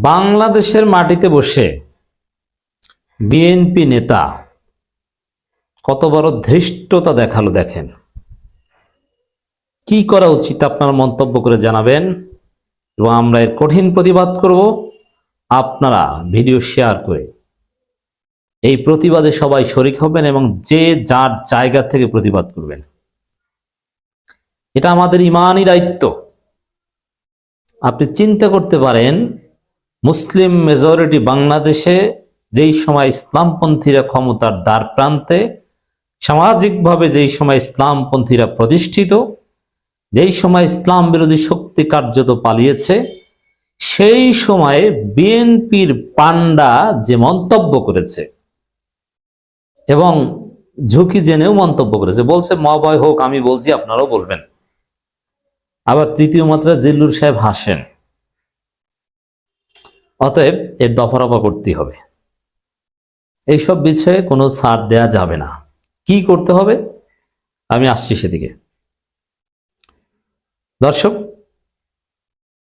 বাংলাদেশের মাটিতে বসে বিএনপি নেতা কত বড় ধৃষ্টতা দেখাল দেখেন। কি করা উচিত আপনারা মন্তব্য করে জানাবেন এবং আমরা এর কঠিন প্রতিবাদ করব। আপনারা ভিডিও শেয়ার করে এই প্রতিবাদে সবাই শরিক হবেন এবং যে যার জায়গা থেকে প্রতিবাদ করবেন। এটা আমাদের ইমানই দায়িত্ব। আপনি চিন্তা করতে পারেন মুসলিম মেজরিটি বাংলাদেশে যেই সময় ইসলামপন্থীরা ক্ষমতার দ্বার প্রান্তে, সামাজিকভাবে যেই সময় ইসলামপন্থীরা প্রতিষ্ঠিত, যেই সময় ইসলাম বিরোধী শক্তি কার্যত পালিয়েছে, সেই সময়ে বিএনপির পান্ডা যে মন্তব্য করেছে এবং ঝুঁকি জেনেও মন্তব্য করেছে, বলছে মবয় হোক, আমি বলছি, আপনারাও বলবেন। আবার তৃতীয় মাত্রা জিল্লুর সাহেব হাসেন। অতএব এর দফারফা করতে হবে। এইসব বিষয়ে কোনো ছাড় দেয়া যাবে না। কি করতে হবে? আমি আসছি সেদিকে। দর্শক,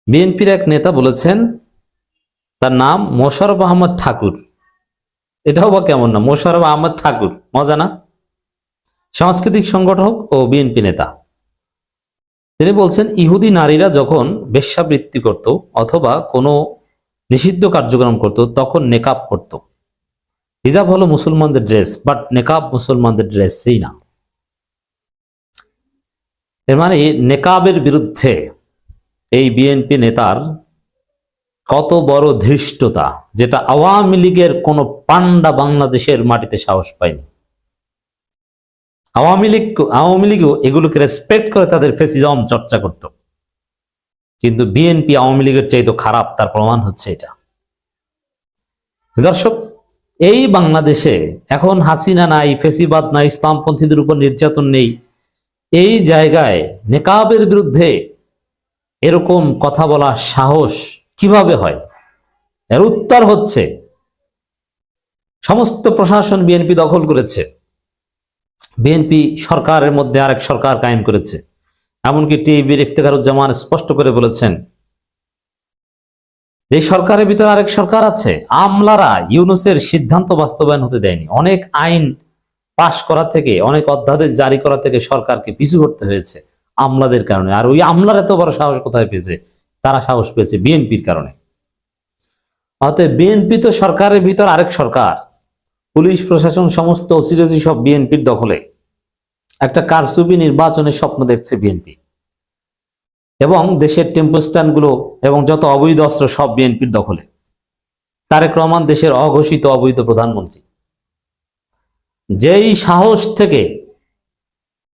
বিএনপির এক নেতা বলেছেন, তার নাম মোশারফ আহমদ ঠাকুর। এটাও বা কেমন না? মোশারফ আহমদ ঠাকুর। মজা না? সাংস্কৃতিক সংগঠক ও বিএনপি নেতা। তিনি বলছেন, ইহুদি নারীরা যখন বেশ্যাবৃত্তি করত অথবা কোনো নিষিদ্ধ কার্যক্রম করত, তখন নেকাব করত। হিজাব হলো মুসলমানদের ড্রেস বাট নেকাব মুসলমানদের ড্রেসই না। এর মানে নেকাবের বিরুদ্ধে এই বিএনপি নেতার কত বড় ধৃষ্টতা, যেটা আওয়ামী লীগের কোন পান্ডা বাংলাদেশের মাটিতে সাহস পায়নি। আওয়ামী লীগ, আওয়ামী লীগও এগুলোকে রেসপেক্ট করে তাদের ফেসিজম চর্চা করত। কিন্তু বিএনপি আওয়ামী লীগের চাইতে খারাপ, তার প্রমাণ হচ্ছে এটা। দর্শক, এই বাংলাদেশে এখন হাসিনা নাই, ফেসিবাদ নাই, ইসলামপন্থীদের উপর নির্যাতন নেই, এই জায়গায় নেকাবের বিরুদ্ধে এরকম কথা বলা সাহস কীভাবে হয়? এর উত্তর হচ্ছে, সমস্ত প্রশাসন বিএনপি দখল করেছে। বিএনপি সরকারের মধ্যে আরেক সরকার কায়েম করেছে। এমনকি টিভির ইফতেখারুজ্জামান স্পষ্ট করে বলেছেন, যে সরকারের ভিতরে আরেক সরকার আছে, আমলারা ইউনুসের সিদ্ধান্ত বাস্তবায়ন হতে দেয়নি। অনেক আইন পাশ করা থেকে, অনেক অধ্যাদেশ জারি করা থেকে সরকারকে পিছু করতে হয়েছে আমলাদের কারণে। আর ওই আমলার এত বড় সাহস কোথায় পেয়েছে? তারা সাহস পেয়েছে বিএনপির কারণে। অতএব বিএনপি তো সরকারের ভিতর আরেক সরকার। পুলিশ, প্রশাসন, সমস্ত ওসিরজি সব বিএনপির দখলে। একটা কারসুবি নির্বাচনের স্বপ্ন দেখছে বিএনপি। এবং দেশের টেম্পো স্ট্যান্ডগুলো এবং যত অবৈধ অস্ত্র সব বিএনপির দখলে। তারেক রহমান দেশের অঘোষিত অবৈধ প্রধানমন্ত্রী। যেই সাহস থেকে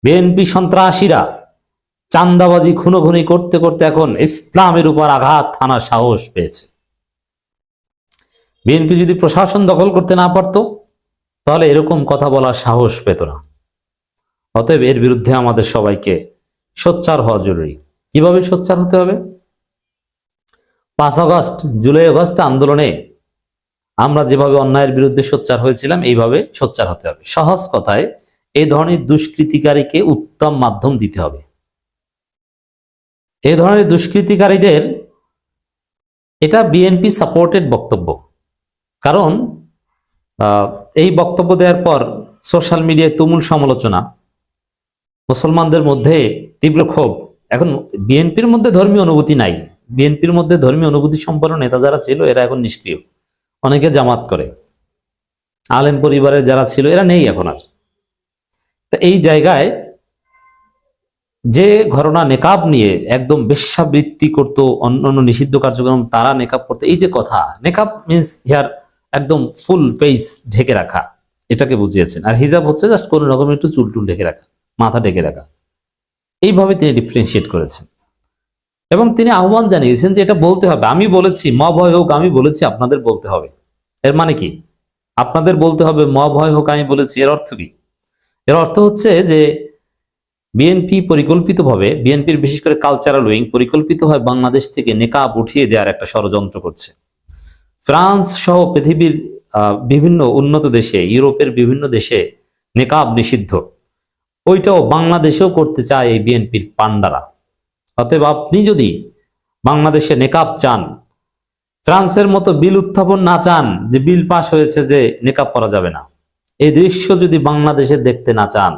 বিএনপি সন্ত্রাসীরা চান্দাবাজি খুনোখুনি করতে করতে এখন ইসলামের উপর আঘাত হানার সাহস পেয়েছে। বিএনপি যদি প্রশাসন দখল করতে না পারত, তাহলে এরকম কথা বলার সাহস পেত না। অতএব এর বিরুদ্ধে আমাদের সবাইকে সোচ্চার হওয়া জরুরি। কীভাবে সোচ্চার হতে হবে? পাঁচ আগস্ট, জুলাই আগস্ট আন্দোলনে আমরা যেভাবে অন্যায়ের বিরুদ্ধে সোচ্চার হয়েছিলাম, এইভাবে সোচ্চার হতে হবে। সহজ কথায়, এই ধরনের দুষ্কৃতিকারীকে উত্তম মাধ্যম দিতে হবে। এই ধরনের দুষ্কৃতিকারীদের, এটা বিএনপি সাপোর্টেড বক্তব্য। কারণ এই বক্তব্য দেওয়ার পর সোশ্যাল মিডিয়ায় তুমুল সমালোচনা মুসলমানদের মধ্যে তীব্র ক্ষোভ। এখন বিএনপির মধ্যে ধর্মীয় অনুভূতি নাই। বিএনপির মধ্যে ধর্মীয় অনুভূতি সম্পন্ন নেতা যারা ছিল, এরা এখন নিষ্ক্রিয়। অনেকে জামাত করে। আলেম পরিবারের যারা ছিল, এরা নেই এখন আর। তো এই জায়গায় যে ঘটনা নেকাব নিয়ে একদম বেশ্যাবৃত্তি করতো অন্যান্য নিষিদ্ধ কার্যক্রম, তারা নেকাব করতো। এই যে কথা, নেকাব মিন্স হিয়ার একদম ফুল ফেস ঢেকে রাখা, এটাকে বুঝিয়েছেন। আর হিজাব হচ্ছে জাস্ট কোনো রকম একটু চুলটুল ঢেকে রাখা। মাথা ঢেকে রাখা। এইভাবে তিনি ডিফারেন্সিয়েট করেছেন। এবং তিনি আহ্বান জানিয়েছেন যে এটা বলতে হবে। আমি বলেছি ম ভয় হোক, আমি বলেছি, আপনাদের বলতে হবে। এর মানে কি? আপনাদের বলতে হবে ম ভয় হোক, আমি বলেছি। এর অর্থ কি? এর অর্থ হচ্ছে যে বিএনপি পরিকল্পিতভাবে বিএনপির বিশেষ করে কালচারাল উইং পরিকল্পিতভাবে বাংলাদেশ থেকে নেকাব উঠিয়ে দেওয়ার একটা ষড়যন্ত্র করছে। ফ্রান্স সহ পৃথিবীর বিভিন্ন উন্নত দেশে, ইউরোপের বিভিন্ন দেশে নেকাব নিষিদ্ধ। ওইটাও বাংলাদেশেও করতে চায় এই বিএনপির পান্ডারা অতএব আপনি যদি বাংলাদেশে নেকাব চান, ফ্রান্সের মতো বিল উত্থাপন না চান, যে বিল পাশ হয়েছে যে নেকাব করা যাবে না, এই দৃশ্য যদি বাংলাদেশে দেখতে না চান